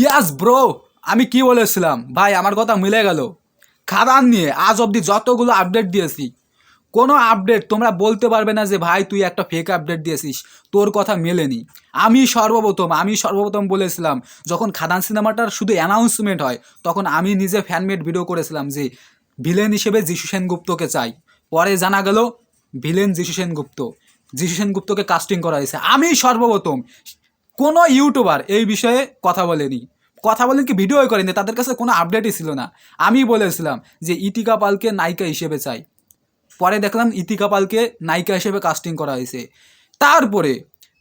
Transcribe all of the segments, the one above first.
ইয়াস bro আমি কি বলেছিলাম? ভাই, আমার কথা মিলে গেল। খাদান নিয়ে আজ অবধি যতগুলো আপডেট দিয়েছি, কোনো আপডেট তোমরা বলতে পারবে না যে, ভাই, তুই একটা ফেক আপডেট দিয়েছিস। তোর কথা মেলেনি। আমি সর্বপ্রথম আমি সর্বপ্রথম বলেছিলাম, যখন খাদান সিনেমাটার শুধু অ্যানাউন্সমেন্ট হয়, তখন আমি নিজে ফ্যানমেড ভিডিও করেছিলাম যে ভিলেন হিসেবে যিশু সেনগুপ্তকে চাই। পরে জানা গেল ভিলেন যিশু সেনগুপ্ত। যিশু সেনগুপ্তকে কাস্টিং করা হয়েছে। আমি সর্বপ্রথম কোনো ইউটিউবার এই বিষয়ে কথা বলেনি। কথা বলেন কি ভিডিও করেনি, তাদের কাছে কোনো আপডেটই ছিল না। আমি বলেছিলাম যে ইতিকা পালকে নায়িকা হিসেবে চাই। পরে দেখলাম ইতিকা পালকে নায়িকা হিসেবে কাস্টিং করা হয়েছে। তারপরে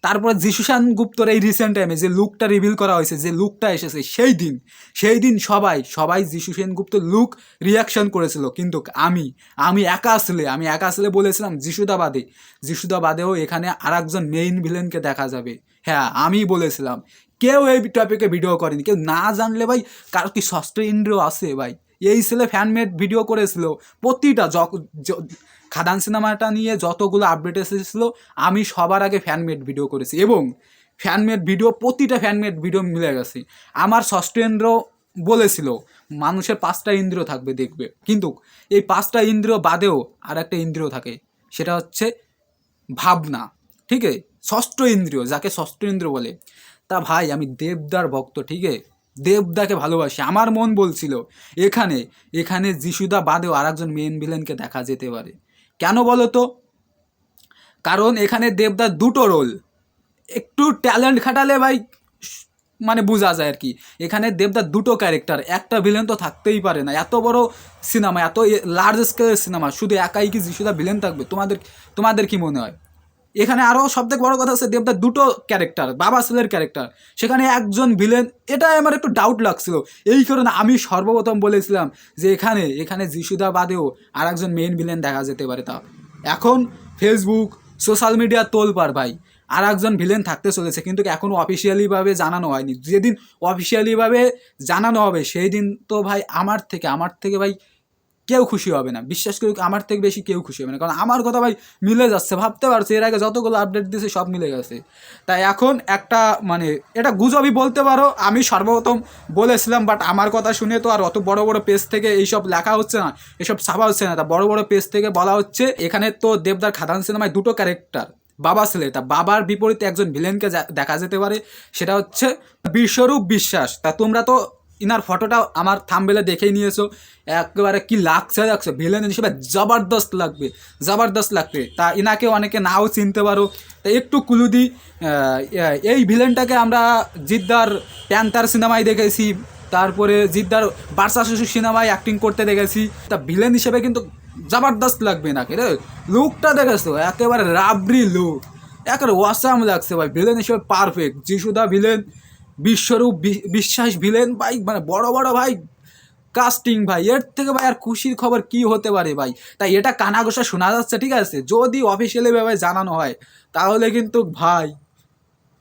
তারপরে যিশুশান গুপ্তর এই রিসেন্ট টাইমে যে লুকটা রিভিল করা হয়েছে, যে লুকটা এসেছে, সেই দিন সেই দিন সবাই সবাই যিশু সেনগুপ্ত লুক রিয়াকশন করেছিল। কিন্তু আমি আমি একা আসলে, আমি একা আসলে বলেছিলাম, যিশুদা বাদে। যিশুদা বাদেও এখানে আর একজন মেইন ভিলেনকে দেখা যাবে। হ্যাঁ আমি বলেছিলাম। কেউ এই টপিকে ভিডিও করেনি। কেউ না জানলে ভাই, কারও কি ষষ্ঠ ইন্দ্রিয় আছে ভাই? এই ছেলে ফ্যানমেড ভিডিও করেছিল। প্রতিটা য- খাদান সিনেমাটা নিয়ে যতগুলো আপডেট এসেছিল, আমি সবার আগে ফ্যানমেড ভিডিও করেছি। এবং ফ্যানমেড ভিডিও প্রতিটা ফ্যানমেড ভিডিও মিলে গেছে। আমার ষষ্ঠ ইন্দ্র বলেছিল, মানুষের পাঁচটা ইন্দ্রিয় থাকবে, দেখবে। কিন্তু এই পাঁচটা ইন্দ্রিয় বাদেও আর একটা ইন্দ্রিয় থাকে। সেটা হচ্ছে ভাবনা। ঠিক আছে ষষ্ঠ ইন্দ্রিয়, যাকে ষষ্ঠ ইন্দ্রিয় বলে। তা ভাই, আমি দেবদার ভক্ত, ঠিক আছে দেবদাকে ভালোবাসি, আমার মন বলছিল, এখানে এখানে যিশুদা বাদেও আর একজন মেন ভিলেনকে দেখা যেতে পারে। কেন বলো তো? কারণ এখানে দেবদার দুটো রোল একটু ট্যালেন্ট খাটালে ভাই মানে বোঝা যায় আর কি। এখানে দেবদার দুটো ক্যারেক্টার একটা ভিলেন তো থাকতেই পারে না। এত বড় সিনেমা এত লার্জ স্কেলের সিনেমা শুধু একাই কি যিশুদা ভিলেন থাকবে? তোমাদের তোমাদের কি মনে হয়? এখানে আরও সবথেকে বড় কথা হচ্ছে দেবদার দুটো ক্যারেক্টার বাবা ছেলের ক্যারেক্টার সেখানে একজন ভিলেন এটাই আমার একটু ডাউট লাগছিল। এই কারণে আমি সর্বপ্রথম বলেছিলাম যে এখানে এখানে যিশুদা বাদেও আর একজন মেইন ভিলেন দেখা যেতে পারে তা। এখন ফেসবুক সোশ্যাল মিডিয়া তোলপার ভাই আর একজন ভিলেন থাকতে চলেছে, কিন্তু এখনও অফিসিয়ালিভাবে জানানো হয়নি। যেদিন অফিসিয়ালিভাবে জানানো হবে সেই দিন তো ভাই আমার থেকে আমার থেকে ভাই কেউ খুশি হবে না। বিশ্বাস করি আমার থেকে বেশি কেউ খুশি হবে না। কারণ আমার কথা ভাই মিলে যাচ্ছে, ভাবতে পারছি, এর আগে যতগুলো আপডেট দিয়েছে সব মিলে গেছে। তাই এখন একটা মানে এটা গুজবই বলতে পারো, আমি সর্বপ্রথম বলেছিলাম বাট আমার কথা শুনে তো আর অত বড় বড় পেজ থেকে এইসব লেখা হচ্ছে না, এসব ছাপা হচ্ছে না। তা বড় বড় পেজ থেকে বলা হচ্ছে, এখানে তো দেবদার খাদান সিনেমায় দুটো ক্যারেক্টার বাবা ছেলে। তা বাবার বিপরীতে একজন ভিলেনকে দেখা যেতে পারে, সেটা হচ্ছে বিশ্বরূপ বিশ্বাস। তা তোমরা তো ইনার ফটোটা আমার থামবেলে দেখেই নিয়েছো। একেবারে কি লাগছে লাগছে? ভিলেন হিসেবে জবরদস্ত লাগবে জবরদস্ত লাগবে। তা ইনাকে অনেকে নাও চিনতে পারো। তা একটু কুলু দিই এই ভিলেনটাকে আমরা জিদ্দার প্যান্তার সিনেমায় দেখেছি, তারপরে জিদ্দার বার্সা শিশু সিনেমায় অ্যাক্টিং করতে দেখেছি। তা ভিলেন হিসেবে কিন্তু জবরদস্ত লাগবে নাকি রে লুকটা দেখেছ? একেবারে রাবড়ি লুক একেবারে ওয়াসাম লাগছে ভাই। ভিলেন হিসেবে পারফেক্ট যিশুদা ভিলেন বিশ্বরূপ বিশ্বাস ভিলেন ভাই মানে বড় বড় ভাই কাস্টিং ভাই। এর থেকে ভাই আর খুশির খবর কি হতে পারে ভাই? তাই এটা কানাঘোষা শোনা যাচ্ছে, ঠিক আছে? যদি অফিসিয়ালি ভাবে জানানো হয়, তাহলে কিন্তু ভাই,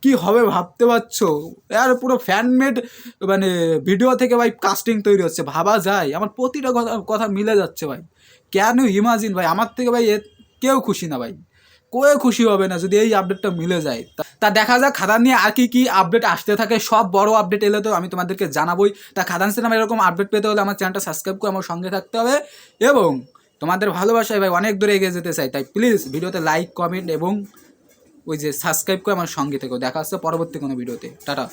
কি হবে ভাবতে পারছ? আর পুরো ফ্যানমেড মানে ভিডিও থেকে ভাই কাস্টিং তৈরি হচ্ছে, ভাবা যায়। আমার প্রতিটা কথা কথা মিলে যাচ্ছে ভাই। কেন ইমাজিন ভাই? আমার থেকে ভাই এ কেউ খুশি না ভাই। কেউ খুশি হবে না যদি এই আপডেটটা মিলে যায়। তা- দেখা যাক, খাদান নিয়ে আর কি কি আপডেট আসতে থাকে, সব বড় আপডেট এলে তো আমি তোমাদেরকে জানাবোই। তা খাদান সিনেমা এরকম আপডেট পেতে হলে আমার চ্যানেলটা সাবস্ক্রাইব করে আমার সঙ্গে থাকতে হবে এবং তোমাদের ভালোবাসায় ভাই অনেক দূরে এগিয়ে যেতে চাই। তাই প্লিজ ভিডিওতে লাইক কমেন্ট এবং ওই যে সাবস্ক্রাইব করে আমার সঙ্গে থেকেও দেখা হচ্ছে পরবর্তী কোনো ভিডিওতে। টাটা।